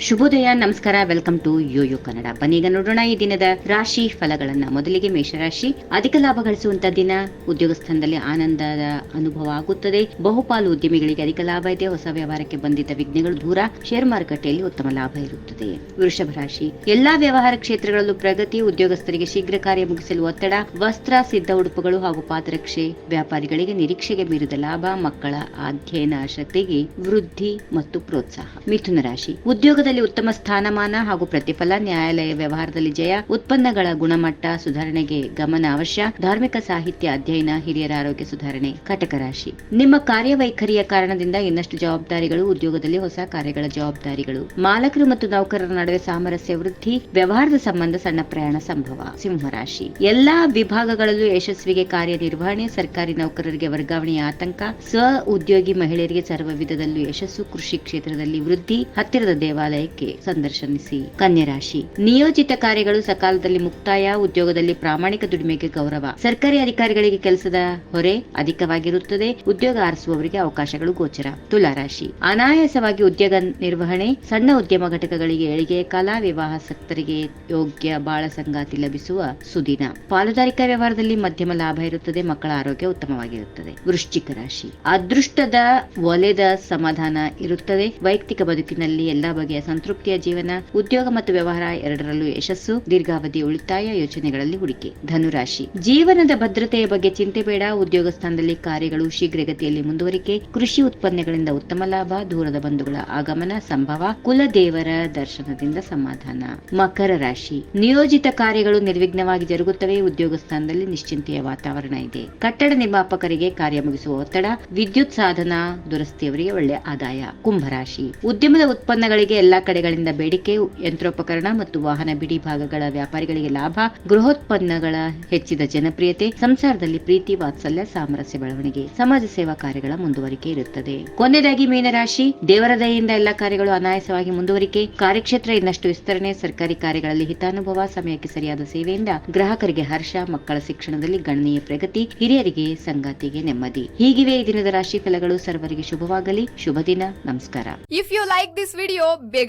ಶುಭೋದಯ, ನಮಸ್ಕಾರ, welcome to YoYo Kannada. ಬನ್ನೀಗ ನೋಡೋಣ ಈ ದಿನದ ರಾಶಿ ಫಲಗಳನ್ನ. ಮೊದಲಿಗೆ ಮೇಷರಾಶಿ. ಅಧಿಕ ಲಾಭ ಗಳಿಸುವಂತ ದಿನ. ಉದ್ಯೋಗ ಸ್ಥಾನದಲ್ಲಿ ಆನಂದದ ಅನುಭವ ಆಗುತ್ತದೆ. ಬಹುಪಾಲು ಉದ್ಯಮಿಗಳಿಗೆ ಅಧಿಕ ಲಾಭ ಇದೆ. ಹೊಸ ವ್ಯವಹಾರಕ್ಕೆ ಬಂದಿದ್ದ ವಿಘ್ನಗಳು ದೂರ. ಶೇರ್ ಮಾರುಕಟ್ಟೆಯಲ್ಲಿ ಉತ್ತಮ ಲಾಭ ಇರುತ್ತದೆ. ವೃಷಭ ರಾಶಿ. ಎಲ್ಲಾ ವ್ಯವಹಾರ ಕ್ಷೇತ್ರಗಳಲ್ಲೂ ಪ್ರಗತಿ. ಉದ್ಯೋಗಸ್ಥರಿಗೆ ಶೀಘ್ರ ಕಾರ್ಯ ಮುಗಿಸಲು ಒತ್ತಡ. ವಸ್ತ್ರ, ಸಿದ್ಧ ಉಡುಪುಗಳು ಹಾಗೂ ಪಾದರಕ್ಷೆ ವ್ಯಾಪಾರಿಗಳಿಗೆ ನಿರೀಕ್ಷೆಗೆ ಮೀರಿದ ಲಾಭ. ಮಕ್ಕಳ ಅಧ್ಯಯನ ಶಕ್ತಿಗೆ ವೃದ್ಧಿ ಮತ್ತು ಪ್ರೋತ್ಸಾಹ. ಮಿಥುನ ರಾಶಿ. ಉದ್ಯೋಗದಲ್ಲಿ ಉತ್ತಮ ಸ್ಥಾನಮಾನ ಹಾಗೂ ಪ್ರತಿಫಲ ನ್ಯಾಯಾಲಯ ವ್ಯವಹಾರದಲ್ಲಿ ಜಯ, ಉತ್ಪನ್ನಗಳ ಗುಣಮಟ್ಟ ಸುಧಾರಣೆಗೆ ಗಮನ ಅವಶ್ಯ, ಧಾರ್ಮಿಕ ಸಾಹಿತ್ಯ ಅಧ್ಯಯನ, ಹಿರಿಯರ ಆರೋಗ್ಯ ಸುಧಾರಣೆ, ಕಟಕ ರಾಶಿ. ನಿಮ್ಮ ಕಾರ್ಯವೈಖರಿಯ ಕಾರಣದಿಂದ ಇನ್ನಷ್ಟು ಜವಾಬ್ದಾರಿಗಳು, ಉದ್ಯೋಗದಲ್ಲಿ ಹೊಸ ಕಾರ್ಯಗಳ ಜವಾಬ್ದಾರಿಗಳು. ಮಾಲಕರು ಮತ್ತು ನೌಕರರ ನಡುವೆ ಸಾಮರಸ್ಯ ವೃದ್ಧಿ, ವ್ಯವಹಾರದ ಸಂಬಂಧ ಸಣ್ಣ ಪ್ರಯಾಣ ಸಂಭವ. ಸಿಂಹರಾಶಿ ಎಲ್ಲಾ ವಿಭಾಗಗಳಲ್ಲೂ ಯಶಸ್ವಿಗೆ ಕಾರ್ಯನಿರ್ವಹಣೆ, ಸರ್ಕಾರಿ ನೌಕರರಿಗೆ ವರ್ಗಾವಣೆಯ ಆತಂಕ ಸ್ವ ಉದ್ಯೋಗಿ ಮಹಿಳೆಯರಿಗೆ ಸರ್ವ ವಿಧದಲ್ಲೂ ಯಶಸ್ಸು ಕೃಷಿ ಕ್ಷೇತ್ರದಲ್ಲಿ ವೃದ್ಧಿ, ಹತ್ತಿರದ ದೇವಾಲಯಕ್ಕೆ ಸಂದರ್ಶನಿಸಿ. ಕನ್ಯರಾಶಿ ನಿಯೋಜಿತ ಕಾರ್ಯಗಳು ಸಕಾಲದಲ್ಲಿ ಮುಕ್ತಾಯ, ಉದ್ಯೋಗದಲ್ಲಿ ಪ್ರಾಮಾಣಿಕ ದುಡಿಮೆಗೆ ಗೌರವ. ಸರ್ಕಾರಿ ಅಧಿಕಾರಿಗಳಿಗೆ ಕೆಲಸದ ಹೊರೆ ಅಧಿಕವಾಗಿರುತ್ತದೆ. ಉದ್ಯೋಗ ಆರಿಸುವವರಿಗೆ ಅವಕಾಶಗಳು ಗೋಚರ. ತುಲಾ ರಾಶಿ. ಅನಾಯಾಸವಾಗಿ ಉದ್ಯೋಗ ನಿರ್ವಹಣೆ, ಸಣ್ಣ ಉದ್ಯಮ ಘಟಕಗಳಿಗೆ ಎಳಿಗೆ ಕಲಾ, ವಿವಾಹ ಸಕ್ತರಿಗೆ ಯೋಗ್ಯ ಬಾಳ ಸಂಗಾತಿ ಲಭಿಸುವ ಸುದಿನ. ಪಾಲುದಾರಿಕಾ ವ್ಯವಹಾರದಲ್ಲಿ ಮಧ್ಯಮ ಲಾಭ ಇರುತ್ತದೆ, ಮಕ್ಕಳ ಆರೋಗ್ಯ ಉತ್ತಮವಾಗಿರುತ್ತದೆ. ವೃಶ್ಚಿಕ ರಾಶಿ. ಅದೃಷ್ಟದ ಒಲೆದ ಸಮಾಧಾನ ಇರುತ್ತದೆ. ವೈಯಕ್ತಿಕ ಬದುಕಿನಲ್ಲಿ ಎಲ್ಲಾ ಬಗೆಯ ಸಂತೃಪ್ತಿಯ ಜೀವನ, ಉದ್ಯೋಗ ಮತ್ತು ವ್ಯವಹಾರ ಎರಡರಲ್ಲೂ ಯಶಸ್ಸು, ದೀರ್ಘಾವಧಿ ಉಳಿತಾಯ ಯೋಜನೆಗಳಲ್ಲಿ ಹೂಡಿಕೆ. ಧನುರಾಶಿ. ಜೀವನದ ಭದ್ರತೆಯ ಬಗ್ಗೆ ಚಿಂತೆ ಬೇಡ. ಉದ್ಯೋಗ ಸ್ಥಾನದಲ್ಲಿ ಕಾರ್ಯಗಳು ಶೀಘ್ರಗತಿಯಲ್ಲಿ ಮುಂದುವರಿಕೆ. ಕೃಷಿ ಉತ್ಪನ್ನಗಳಿಂದ ಉತ್ತಮ ಲಾಭ, ದೂರದ ಬಂಧುಗಳ ಆಗಮನ ಸಂಭವ, ಕುಲದೇವರ ದರ್ಶನದಿಂದ ಸಮಾಧಾನ. ಮಕರ ರಾಶಿ. ನಿಯೋಜಿತ ಕಾರ್ಯಗಳು ನಿರ್ವಿಘ್ನವಾಗಿ ಜರುಗುತ್ತವೆ. ಉದ್ಯೋಗ ಸ್ಥಾನದಲ್ಲಿ ನಿಶ್ಚಿಂತೆಯ ವಾತಾವರಣ ಇದೆ. ಕಟ್ಟಡ ನಿರ್ಮಾಪಕರಿಗೆ ಕಾರ್ಯ ಮುಗಿಸುವ ಒತ್ತಡ, ವಿದ್ಯುತ್ ಸಾಧನ ದುರಸ್ತಿಯವರಿಗೆ ಒಳ್ಳೆ ಆದಾಯ. ಕುಂಭರಾಶಿ. ಉದ್ಯಮದ ಉತ್ಪನ್ನಗಳಿಗೆ ಎಲ್ಲಾ ಕಡೆಗಳಿಂದ ಬೇಡಿಕೆ, ಯಂತ್ರೋಪಕರಣ ಮತ್ತು ವಾಹನ ಬಿಡಿ ಭಾಗಗಳ ವ್ಯಾಪಾರಿಗಳಿಗೆ ಲಾಭ, ಗೃಹೋತ್ಪನ್ನಗಳ ಹೆಚ್ಚಿದ ಜನಪ್ರಿಯತೆ, ಸಂಸಾರದಲ್ಲಿ ಪ್ರೀತಿ, ವಾತ್ಸಲ್ಯ, ಸಾಮರಸ್ಯ ಬೆಳವಣಿಗೆ, ಸಮಾಜ ಸೇವಾ ಕಾರ್ಯಗಳ ಮುಂದುವರಿಕೆ ಇರುತ್ತದೆ. ಕೊನೆಯದಾಗಿ ಮೀನರಾಶಿ. ದೇವರ ದಯೆಯಿಂದ ಎಲ್ಲಾ ಕಾರ್ಯಗಳು ಅನಾಯಾಸವಾಗಿ ಮುಂದುವರಿಕೆ. ಕಾರ್ಯಕ್ಷೇತ್ರ ಇನ್ನಷ್ಟು ವಿಸ್ತರಣೆ. ಸರ್ಕಾರಿ ಕಾರ್ಯಗಳಲ್ಲಿ ಹಿತಾನುಭವ, ಸಮಯಕ್ಕೆ ಸರಿಯಾದ ಸೇವೆಯಿಂದ ಗ್ರಾಹಕರಿಗೆ ಹರ್ಷ, ಮಕ್ಕಳ ಶಿಕ್ಷಣದಲ್ಲಿ ಗಣನೀಯ ಪ್ರಗತಿ, ಹಿರಿಯರಿಗೆ ಸಂಗಾತಿಗೆ ನೆಮ್ಮದಿ. ಹೀಗಿವೆ ಈ ದಿನದ ರಾಶಿ ಫಲಗಳು. ಸರ್ವರಿಗೆ ಶುಭವಾಗಲಿ. ಶುಭ ದಿನ ನಮಸ್ಕಾರ if you like this video